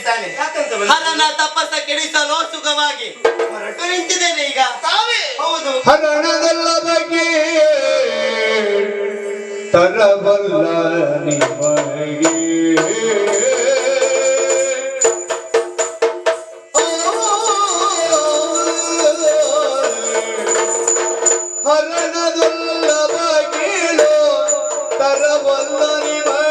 ಯಾಕಂತ ಬಂದ? ಹರನ ತಪಸ್ಸ ಕೆಡಿಸಲು ಸುಖವಾಗಿ ಹೊರಟು ನಿಂತಿದ್ದೇನೆ ಈಗ. ತಾವೇ? ಹೌದು. ಹರಣದಲ್ಲ ಬಗ್ಗೆ ತರಬಲ್ಲ ನಿಮಗೆ ಹರಣದಲ್ಲ ಬಗೆಳು ತರಬಲ್ಲ ನಿಮಗೆ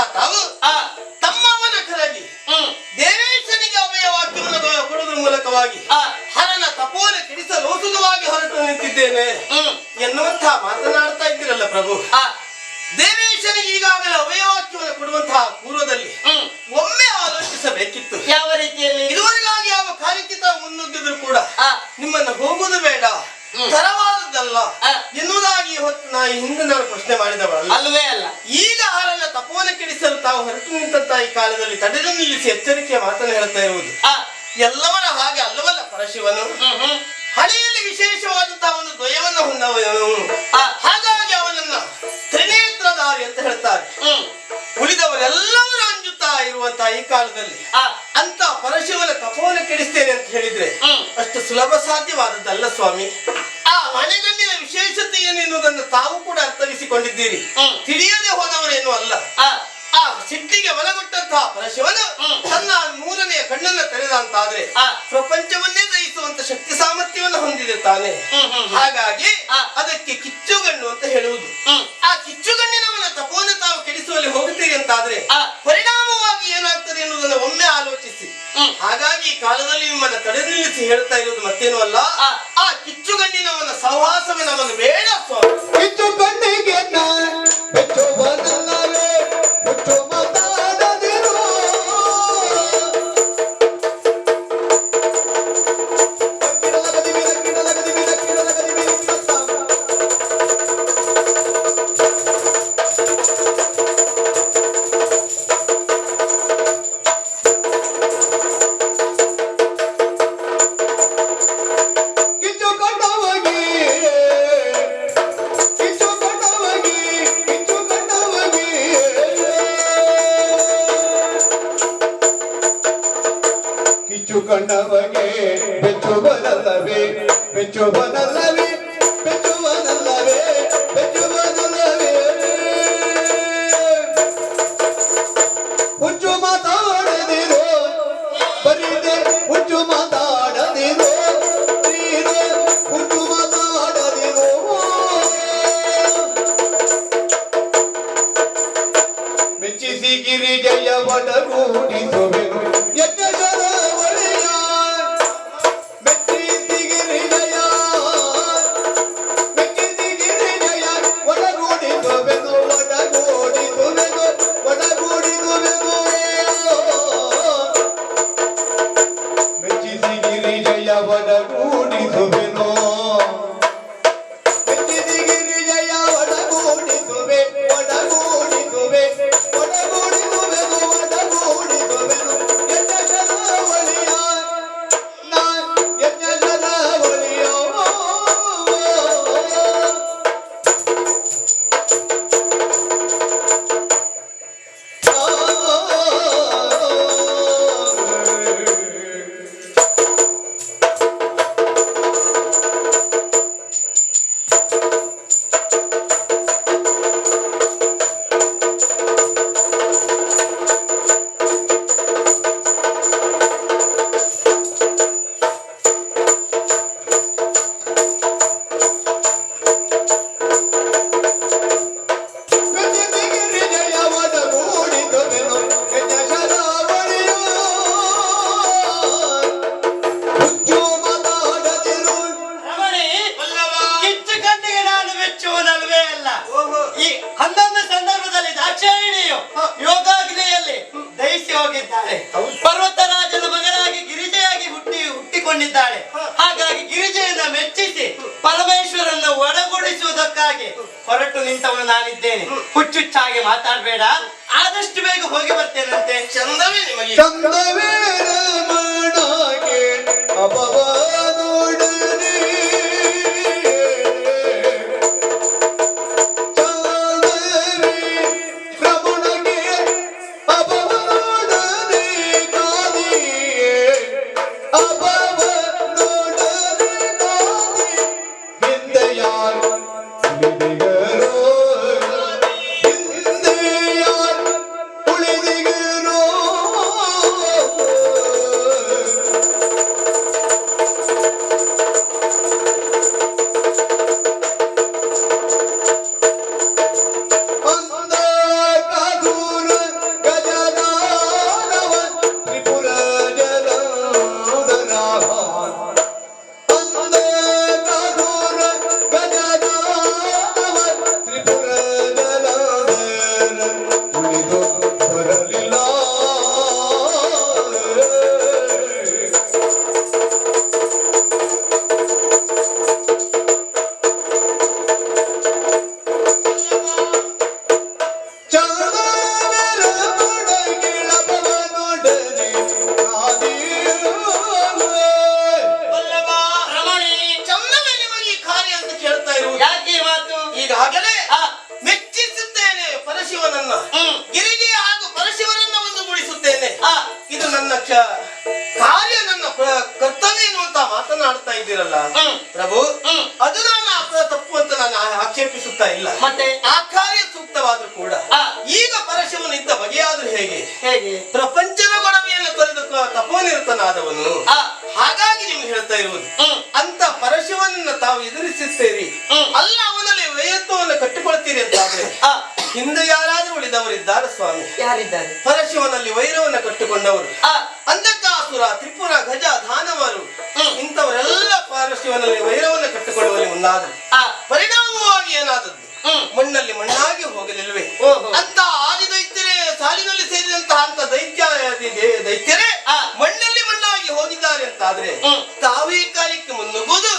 ಕಣ್ಣೀರನ್ನು ತಾವು ಆ. ತಮ್ಮವನ ಕರಗಿ ದೇವೇಶನಿಗೆ ಅಭಯ ವಾಕ್ಯವನ್ನು ಕೊಡುವುದರ ಮೂಲಕವಾಗಿ ಹರನ ತಪೋನ ಕೆಡಿಸಲು ಸುಖವಾಗಿ ಹೊರಟು ನಿಂತಿದ್ದೇನೆ ಹ್ಮ್. ಎನ್ನುವಂತಹ ಮಾತನಾಡ್ತಾ ಇದ್ದೀರಲ್ಲ ಪ್ರಭು. ದೇವೇಶನಿಗೆ ಈಗಾಗಲೇ ಅಭಯವಾಕ್ಯವನ್ನು ಕೊಡುವಂತಹ ಪೂರ್ವದಲ್ಲಿ ಹ್ಮ್. ಒಮ್ಮೆ ಆಲೋಚಿಸಬೇಕಿತ್ತು. ಯಾವ ರೀತಿಯಲ್ಲಿ? ಇದುವರೆಗಾಗಿ ಯಾವ ಕಾರ್ಯಕ್ಕೆ ತಾವು ಮುನ್ನುಗ್ಗಿದ್ರು ಕೂಡ ಹೊರಟು ನಿಂತ ಈ ಕಾಲದಲ್ಲಿ ತಡೆದು ನಿಲ್ಲಿಸಿ ಎಚ್ಚರಿಕೆಯ ಮಾತನ್ನು ಹೇಳ್ತಾ ಇರುವುದು. ಎಲ್ಲವನ ಹಾಗೆ ಅಲ್ಲವಲ್ಲ ಪರಶಿವನು. ಹಳೆಯಲ್ಲಿ ವಿಶೇಷವಾದಂತಹ ಒಂದು ದ್ವಯವನ್ನು ಹೊಂದವನು. ಹಾಗಾಗಿ ಅವನನ್ನ ತ್ರಿನೇತ್ರಧಾರಿ ಅಂತ ಹೇಳ್ತಾರೆ. ಉಳಿದವರೆಲ್ಲವರು ಅಂಜುತ್ತಾ ಇರುವಂತಹ ಈ ಕಾಲದಲ್ಲಿ ಅಂತ ಪರಶಿವನ ತಪವನ್ನು ಕೆಡಿಸ್ತೇನೆ ಅಂತ ಹೇಳಿದ್ರೆ ಅಷ್ಟು ಸುಲಭ ಸಾಧ್ಯವಾದದ್ದಲ್ಲ ಸ್ವಾಮಿ. ಆ ಮನೆಗಣ್ಣಿನ ವಿಶೇಷತೆ ಏನೆನ್ನುವುದನ್ನು ತಾವು ಕೂಡ ಅರ್ಥವಿಸಿಕೊಂಡಿದ್ದೀರಿ ತಿಳಿಯದೆ ಹೋದವರೇನು ಅಲ್ಲ. ಸಿಟ್ಟಿಗೆ ಒಳಗೊಟ್ಟಂತಹ ಪರಶಿವನು ತನ್ನ ಮೂರನೆಯ ಕಣ್ಣನ್ನು ತೆರೆದಂತಾದ್ರೆ ಪ್ರಪಂಚವನ್ನೇ ದಯಿಸುವಂತ ಶಕ್ತಿ ಸಾಮರ್ಥ್ಯವನ್ನು ಹೊಂದಿದೆ ತಾನೆ. ಹಾಗಾಗಿ ಅದಕ್ಕೆ ಕಿಚ್ಚುಗಣ್ಣು ಅಂತ ಹೇಳುವುದು. ಆ ಕಿಚ್ಚುಗಣ್ಣಿನವನ ತಪೋನ ತಾವು ಕೆಡಿಸುವಲ್ಲಿ ಹೋಗುತ್ತೇವೆ ಅಂತಾದ್ರೆ ಪರಿಣಾಮವಾಗಿ ಏನಾಗ್ತದೆ ಎನ್ನುವುದನ್ನು ಒಮ್ಮೆ ಆಲೋಚಿಸಿ. ಹಾಗಾಗಿ ಈ ಕಾಲದಲ್ಲಿ ನಿಮ್ಮನ್ನ ತಡೆ ನಿಲ್ಲಿಸಿ ಹೇಳ್ತಾ ಇರುವುದು ಮತ್ತೇನು ಅಲ್ಲ. ಆ ಕಿಚ್ಚುಗಣ್ಣಿನವನ ಸಹವಾಸವೇ ನಮ್ಮನ್ನು ಬೇಡ ಸ್ವಾಮಿ. ಬೆಚ್ಚು ಬದಲವೇ ಬೆಚ್ಚು ಬದಲವೇ ಕಟ್ಟು ನಿಂತವನು ನಾನಿದ್ದೇನೆ. ಹುಚ್ಚುಚ್ಚಾಗಿ ಮಾತಾಡಬೇಡ. ಆದಷ್ಟು ಬೇಗ ಹೋಗಿ ಬರ್ತೇನಂತೆ. ಚಂದವೇ ನಿಮಗೆ. ಚಂದವೇ. ಮಾಡಿದ್ದೀರಲ್ಲ ಪ್ರಭು ಅದು ನಾನು ಅಪರಾಧ ತಪ್ಪು ಅಂತ ನಾನು ಆಕ್ಷೇಪಿಸುತ್ತಾ ಇಲ್ಲ. ಮತ್ತೆ? ಆ ಕಾರ್ಯ ಸೂಕ್ತವಾದ್ರೂ ಕೂಡ ಈಗ ಪರಶಿವನ ಇದ್ದ ಬಗೆಯಾದ್ರೂ ಹೇಗೆ? ಹೇಗೆ? ಪ್ರಪಂಚದ ಗೊಡವೆಯನ್ನು ತೊರೆದು ತಪೋನಿರುತ್ತನಾದವನು ತಪೋನಿರತನಾದವನು ಹಾಗಾಗಿ ನಿಮ್ಗೆ ಹೇಳ್ತಾ ಇರುವುದು. ಅಂತ ಪರಶಿವನನ್ನ ತಾವು ಎದುರಿಸುತ್ತೀರಿ ಅಲ್ಲ ಅವನಲ್ಲಿ ವೈಯತ್ವವನ್ನು ಕಟ್ಟಿಕೊಳ್ತೀರಿ ಅಂತ ಆದ್ರೆ ಹಿಂದೆ ಯಾರಾದ್ರೂ ಉಳಿದವರಿದ್ದಾರೆ ಸ್ವಾಮಿ. ಯಾರಿದ್ದಾರೆ? ಪರಶಿವನಲ್ಲಿ ವೈರವನ್ನು ಕಟ್ಟಿಕೊಂಡವರು. ಆ, ಪರಿಣಾಮವಾಗಿ ಏನಾದದ್ದು ಮಣ್ಣಲ್ಲಿ ಮಣ್ಣಾಗಿ ಹೋಗಲಿಲ್ವೇ. ಅಂತ ಆದಿ ದೈತ್ಯರೇ ಸಾಲಿನಲ್ಲಿ ಸೇರಿದಂತಹ ಅಂತ ದೈತ್ಯ ದೈತ್ಯರೇ. ಮಣ್ಣಲ್ಲಿ ಮಣ್ಣಾಗಿ ಹೋಗಿದ್ದಾರೆ ಅಂತ ಆದ್ರೆ ಹ್ಮ್. ತಾವೇ ಕಾರ್ಯಕ್ಕೆ ಮುನ್ನುಗ್ಗುವುದು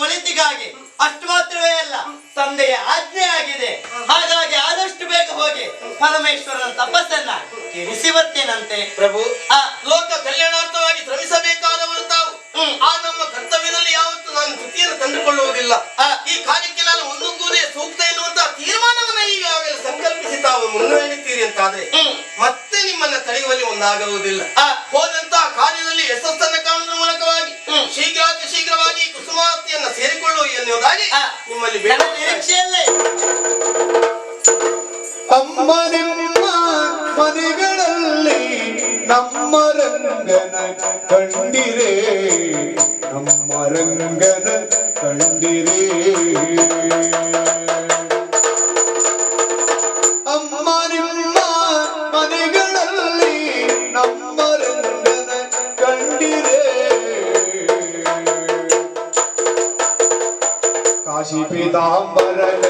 ಒಳಿತಿಗಾಗಿ ಅಷ್ಟು ಮಾತ್ರವೇ ಅಲ್ಲ ತಂದೆಯ ಆಜ್ಞೆ ಆಗಿದೆ ಹಾಗಾಗಿ ಆದಷ್ಟು ಬೇಗ ಹೋಗಿ ಪರಮೇಶ್ವರನ ತಪಸ್ಸನ್ನ ಕೆಡಿಸಿ ಬರ್ತೇನಂತೆ ಪ್ರಭು ಆ ಲೋಕ ಕಲ್ಯಾಣಾರ್ಥವಾಗಿ ಶ್ರಮಿಸಬೇಕಾದವರು ತಾವು. ಆ ನಮ್ಮ ಕರ್ತವ್ಯದಲ್ಲಿ ಯಾವತ್ತು ನಾನು ಕೃತಿಯನ್ನು ಕಂಡುಕೊಳ್ಳುವುದಿಲ್ಲ ಆ. ಈ ಕಾರ್ಯಕ್ಕೆ ನಾನು ಮುನ್ನುಗ್ಗುವುದೇ ಸೂಕ್ತ ಎನ್ನುವಂತಹ ತೀರ್ಮಾನವನ್ನ ಈಗಾಗಲೇ ಸಂಕಲ್ಪಿಸಿ ತಾವು ಮುನ್ನಡೆಯುತ್ತೀರಿ ಅಂತಾದ್ರೆ. ಮತ್ತೆ ನಿಮ್ಮನ್ನ ತಡೆಯುವಲ್ಲಿ ಒಂದಾಗುವುದಿಲ್ಲ ಹೋದಂತ ಹೋದಂತಹ ಕಾರ್ಯದಲ್ಲಿ ಸೇರಿಕೊಳ್ಳುವ ಎನ್ನುವುದಾಗಿ ಆ. ನಿಮ್ಮಲ್ಲಿ ನನ್ನ ಬೇಡ ನಿರೀಕ್ಷೆಯಲ್ಲೇ ಅಮ್ಮ ನಿಮ್ಮ ಮನೆಗಳಲ್ಲಿ ನಮ್ಮ ರಂಗನ ಕಂಡಿರೆ ನಮ್ಮ ರಂಗನ ಕಂಡಿರೆ பீதாம்பரன்